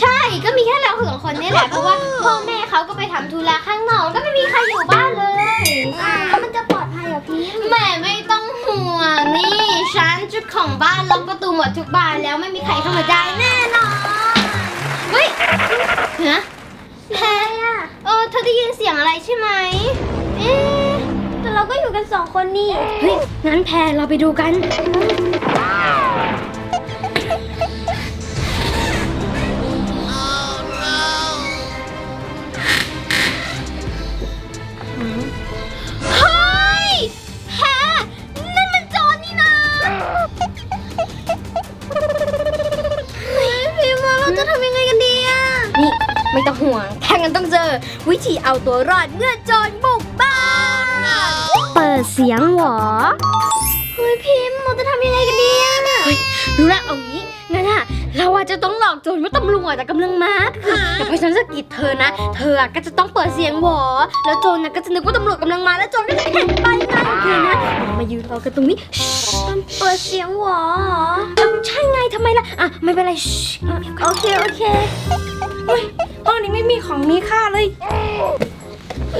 ใช่ก็มีแค่เราสองคนนี่แหละเพราะว่าพ่อแม่เขาก็ไปทำธุระข้างนอกก็ไม่มีใครอยู่บ้านเลยอ่าแล้วมันจะปลอดภัยเหรอพิมพ์แหม่ไม่ต้องห่วงนี่ฉันจุดของบ้านล็อกประตูหมดทุกบานแล้วไม่มีใครเข้ามาได้แน่นอนเฮ้ยเนะแพรอะเออเธอได้ยินเสียงอะไรใช่ไหมเอ๊ะแต่เราก็อยู่กันสองคนนี่เฮ้ยงั้นแพรเราไปดูกันเตัวรอดเมื่อโจรบุกบ้าน เปิดเสียงหวอเฮ้ยพิมพ์เราจะทำยังไงกันดีอะเฮ้ยรู้แล้วเอางี้งั้นอะเราอาจจะต้องหลอกโจรว่าตำรวจอะกำลังมาคือแต่พอฉันสะกิดเธอนะ เธออะก็จะต้องเปิดเสียงหวอ แล้วโจรนะก็จะนึกว่าตำรวจกำลังมาแล้วโจรก็จะเห็นไปไงโอเคนะเรามายืนรอกันตรงนี้เปิดเสียงหวอเอ้าใช่ไงทำไมล่ะอะไม่เป็นไรชิโอเคโอเคห้องนี้ไม่มีของมีค่าเลย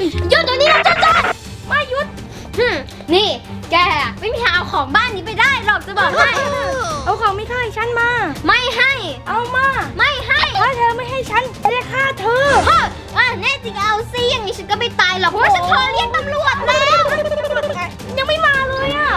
หยุดเดี๋ยวนี้นะโจรโจรมาหยุดหึนี่ แกอะไม่มีทางเอาของบ้านนี้ไปได้หรอกจะบอกให้เอาของมีค่าให้ฉันมา ไม่ให้ เอามาไม่ให้ถ้าเธอไม่ให้ฉันจะได้ฆ่าเธอ เฮ้ยอะแน่จริงเอาสิอย่างนี้ฉันก็ไม่ตายหรอกเพราะว่าฉันโทรเรียกตำรวจแล้วยังไม่มาเลยอะ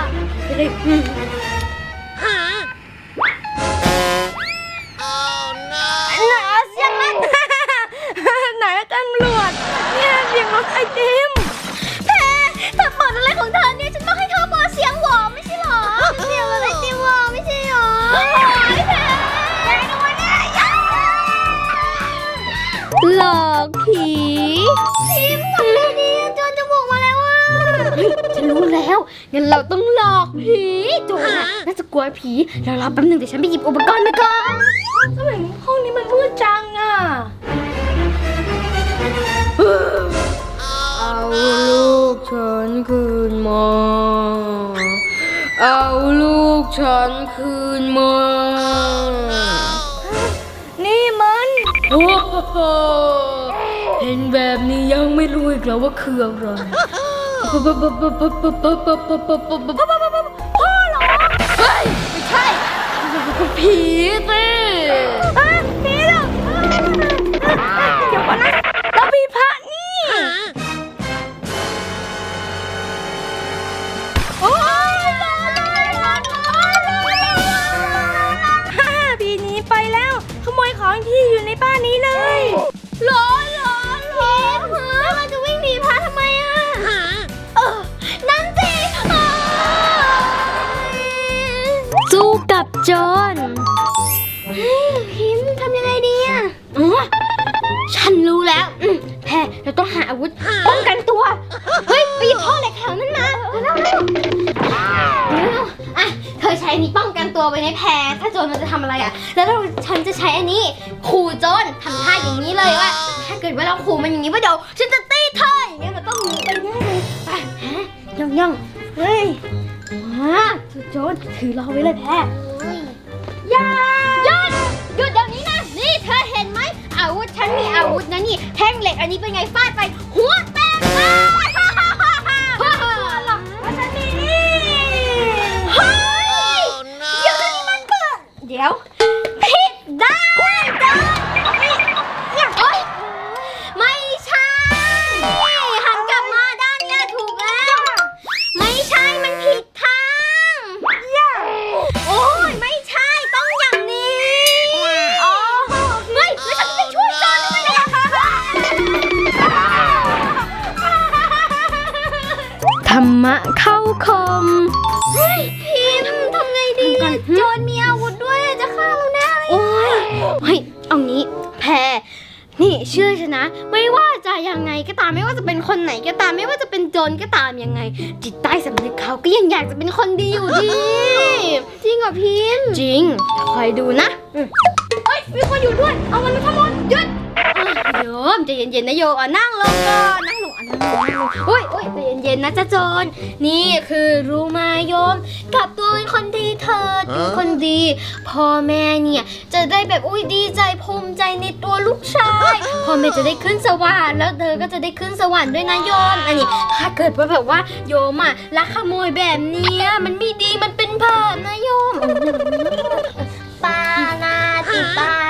งั้นเราต้องหลอกผีโจรน่ะน่าจะกลัวผีเดี๋ยวรอแป๊บหนึงเดี๋ยวฉันไปหยิบอุปกรณ์มาก่อนทำไมห้องนี้มันมืดจังอะเอาลูกฉันคืนมา เอาลูกฉันคืนมา นี่มันโอ้โหเห็นแบบนี้ยังไม่รู้อีกแล้วว่าคืออะไร พ่อเหรอเฮ้ย ไม่ใช่ผีสิ เราต้องหาอาวุธป้องกันตัว เฮ้ย ไปหยิบท่อเหล็กแถวนั้นมาเร็วเร็วเร็วอะ เธอใช้อันนี้ป้องกันตัวไว้ในแพรถ้าโจรมันจะทำอะไรอะ แล้วเราฉันจะใช้อันนี้ขู่โจรทำท่าอย่างนี้เลยว่า ถ้าเกิดว่าเราขู่มันอย่างนี้ว่าเดี๋ยวฉันจะตีเธออย่างเงี้ยเราต้องหนีไปแน่เลยไปฮะย่องย่องเฮ้ยมาโจรถือเราไว้เลยแพรอย่า มีอาวุธนะนี่แท่งเหล็กอันนี้เป็นไงฟาดไปหัวแตกเล นี่เชื่อฉันนะ ไม่ว่าจะยังไงก็ตามไม่ว่าจะเป็นคนไหนก็ตามไม่ว่าจะเป็นโจรก็ตามยังไง จิตใต้สำนึกเขาก็ยังอยากจะเป็นคนดีอยู่ดี จริงเหรอพิมจริงคอยดูนะอืมเฮ้ยมีคนอยู่ด้วย เอามันมาทั้งหมดหยุดอะโยมใจเย็นๆนะโยมอะนั่งลงก่อนนั่งลง อะอุ้ยอุ้ยใจเย็นๆนะจ๊ะโจรนี่คือรู้มาโยมกลับตัวเป็นคนดีเถิดเป็นคนดีพ่อแม่เนี่ยจะได้แบบอุ้ยดีใจภูมิใจในตัวลูกชายพ่อแม่จะได้ขึ้นสวรรค์แล้วเธอก็จะได้ขึ้นสวรรค์ด้วยนะโยมอันนี้ถ้าเกิดว่าแบบว่าโยมอะลักขโมยแบบเนี้ยมันไม่ดีมันเป็นบาปนะโยมปานาติปา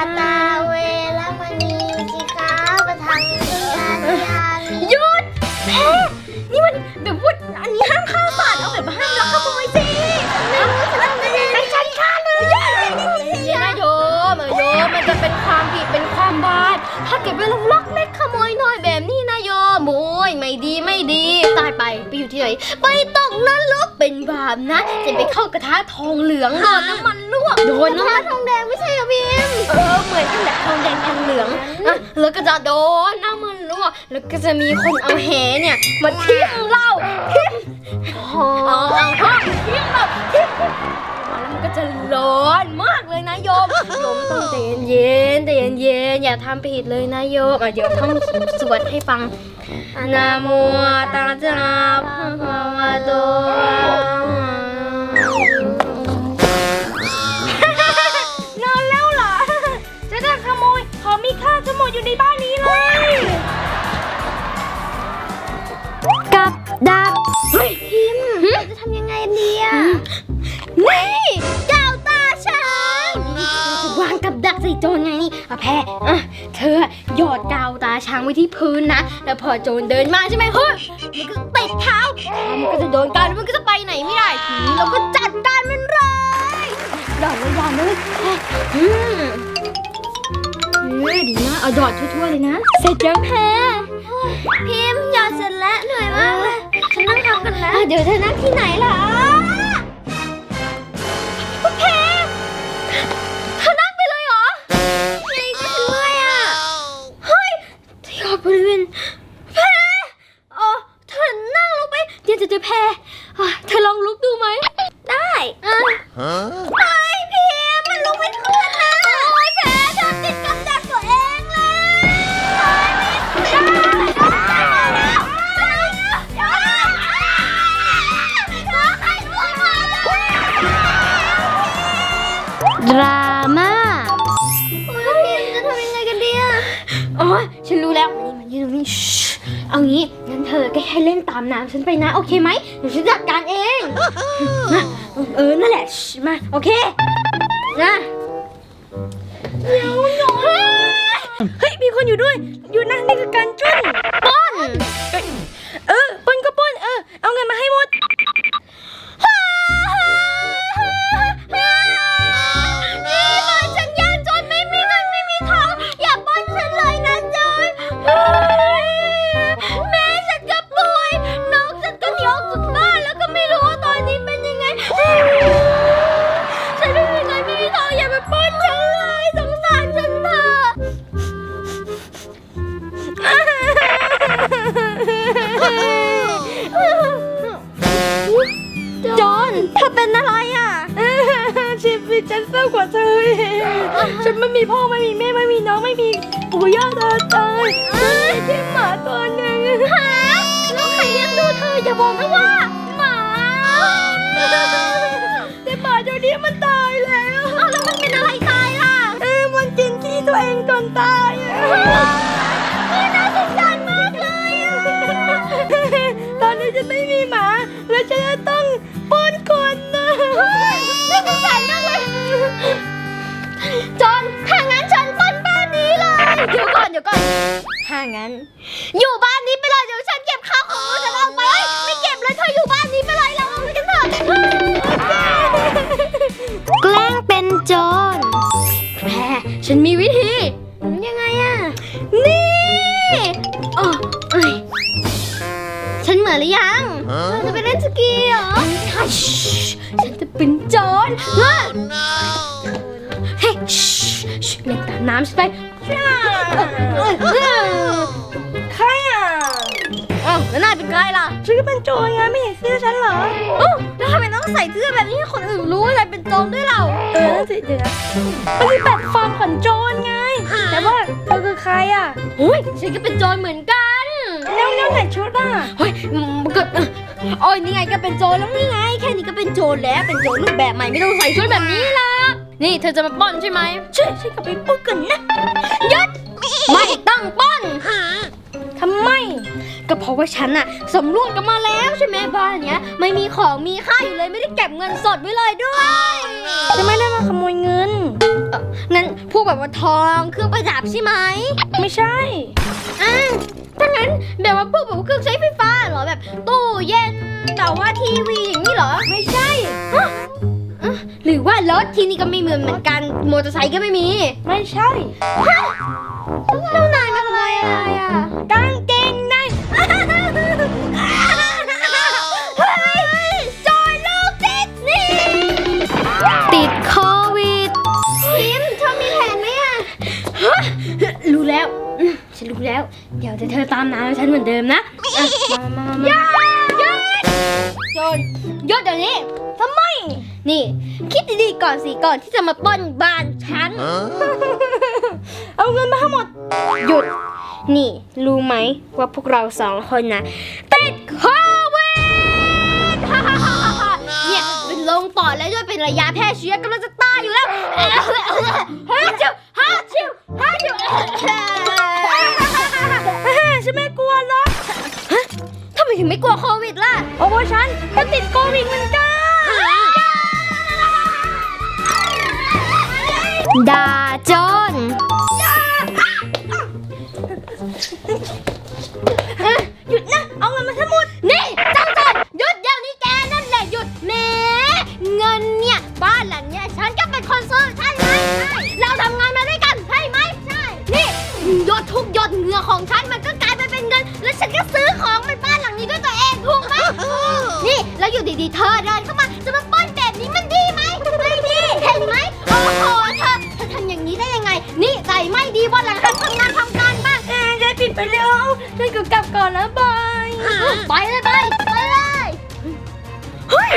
ไหนไปตกนรกเป็นบาปนะ จะไปเข้ากระทะทองเหลืองโดนน้ำมันลวกโดนน้ำมันทองแดงไม่ใช่เหรอพิมพ์เออเหมือนกันแหละทองแดงทองเหลืองอะแล้วก็จะโดนน้ำมันลวกแล้วก็จะมีคนเอาแหเนี่ยมาทิ้งเราทิ้งเอาเอาเอาทิ้งเราทิ้งแล้วมัน ก็จะร้อนมากเลยนะโยมโยมต้องใจเย็นๆใจเย็นๆอย่าทำผิดเลยนะโยมอะเดี๋ยวท่องสวดให้ฟังนะโมตัสสะภะคะวะโตนอนแล้วเหรอ จะได้ขโมยของมีค่าทั้งหมดอยู่ในบ้านนี้เลย กับดักเฮ้ยพิมพ์เราจะทำยังไงดีอะ นี่ เจ้าตาช้างวางกับดักใส่โจรไงนี่อะแพรอะเธอหยอดกาวตาช้างไว้ที่พื้นนะ แล้วพอโจรเดินมาใช่ไหมเฮ้ยมันก็ติดเท้าเท้ามันก็จะโดนกันแล้วมันก็จะไปไหนไม่ได้ทีนี้เราก็จัดการมันเลยหยอดเลยหยอดเลยอืมเฮ้ยดีนะ เอาหยอดทั่วๆเลยนะ เสร็จยังแพรพิมพ์หยอดเสร็จแล้วเหนื่อยมากเลยฉันนั่งทำกันแล้วอะเดี๋ยวเธอนั่งที่ไหนล่ะ ฉันไปนะ โอเคไหมเดี๋ยวฉันจัดการเองมาเออ นั่นแหละชิมา โอเค นะเดี๋ยวหนูเฮ้ย มีคนอยู่ด้วย อยู่นะนี่คือการจุ้นป้อนเออปล้นก็ปล้น เออ เอาเงินมาให้หมด ฉันเศร้ากว่าเธออีกฉันไม่มีพ่อไม่มีแม่ไม่มีน้องไม่มีปู่ย่าตาตายฉันมีแค่หมาตัวหนึ่งฮะแล้วใครเลี้ยงดูเธออย่าบอกนะว่าหมาแต่หมาตัวนี้มันตายแล้วเอาแล้วมันเป็นอะไรตายล่ะเออมันกินขี้ตัวเองจนตายอะเฮ้ยน่าสงสารมากเลยอะตอนนี้ฉันไม่มีหมาแล้วฉัน ถ้างั้น อยู่บ้านนี้ไปเลยเดี๋ยวฉันเก็บข้าวของฉันเอาไปเอ้ยไม่เก็บเลยเธออยู่บ้านนี้ไปเลยเราเอาไปกันเถอะแกล้งเป็นโจรแพรฉันมีวิธียังไงอะนี่อ๋อเอ้ยฉันเหมือนหรือยังเราจะไปเล่นสกีเหรอใช่ฉันจะเป็นโจรเฮ้ยเฮ้ยชิเล่นตามน้ำฉันไปเาแล้วนายเป็นใครล่ะฉันก็เป็นโจรไงไม่เห็นเสื้อฉันเหรอเอ้าแล้วทำไมต้องใส่เสื้อแบบนี้ให้คนอื่นรู้ว่านายเป็นโจรด้วยเราเออนั่นสิเดี๋ยวนะมันมีแบบฟอร์มของโจรไง แต่ว่าเธอคือใครอะโอ้ยฉันก็เป็นโจรเหมือนกันแล้วแล้วไหนชุดอะเฮ้ยมันก็โอ้ยนี่ไงก็เป็นโจรแล้วนี่ไง แค่นี้ก็เป็นโจรแล้วเป็นโจรรูปแบบใหม่ไม่ต้องใส่ชุดแบบนี้หรอกนี่เธอจะมาปล้นใช่ไหมช่วยช่วยกลับไปพูดกันนะ ว่าฉันอะสำรวจกันมาแล้วใช่ไหมบ้านเนี้ย ไม่มีของมีค่าอยู่เลยไม่ได้เก็บเงินสดไว้เลยด้วยจะไม่ได้มาขโมยเงินเอ่องั้นพวกแบบว่าทองเครื่องประดับใช่ไหมไม่ใช่อ่าถ้างั้นแบบว่าพวกแบบว่าเครื่องใช้ไฟฟ้าเหรอแบบตู้เย็นแต่ว่าทีวีอย่างนี้เหรอไม่ใช่ฮะอะหรือว่ารถที่นี่ก็ไม่เหมือนเหมือนกันมอเตอร์ไซค์ก็ไม่มี ไม่ใช่แล้วนายมาทำไมอะไรอะกางเกง เดี๋ยวเธอตามน้ำฉันเหมือนเดิมนะอะมามามามาหยุดหยุดหยุดเดี๋ยวนี้ทำไม นี่ คิดดีๆก่อนสิก่อนที่จะมาปล้นบ้านฉัน เอาเงินมาทั้งหมด หยุด นี่ รู้ไหมว่าพวกเราสองคนนะติดโควิดเนี่ยเป็นลงปอดแล้วด้วยเป็นระยะแพร่เชื้อกำลังจะตายอยู่แล้ว ถึงไม่กลัวโควิดล่ะเพราะว่าฉันก็ติดโควิดเหมือนกันด่าจนหยุดนะ เอาเงินมาทั้งหมด นี้ได้ยังไงนี่ใจไม่ดีวันหลังหัดทำงานทำการบ้างเอ้ยได้ปิดไปแล้วฉันก็กลับก่อนแล้วบาย ไปเลยไปไปเลย เฮ้ย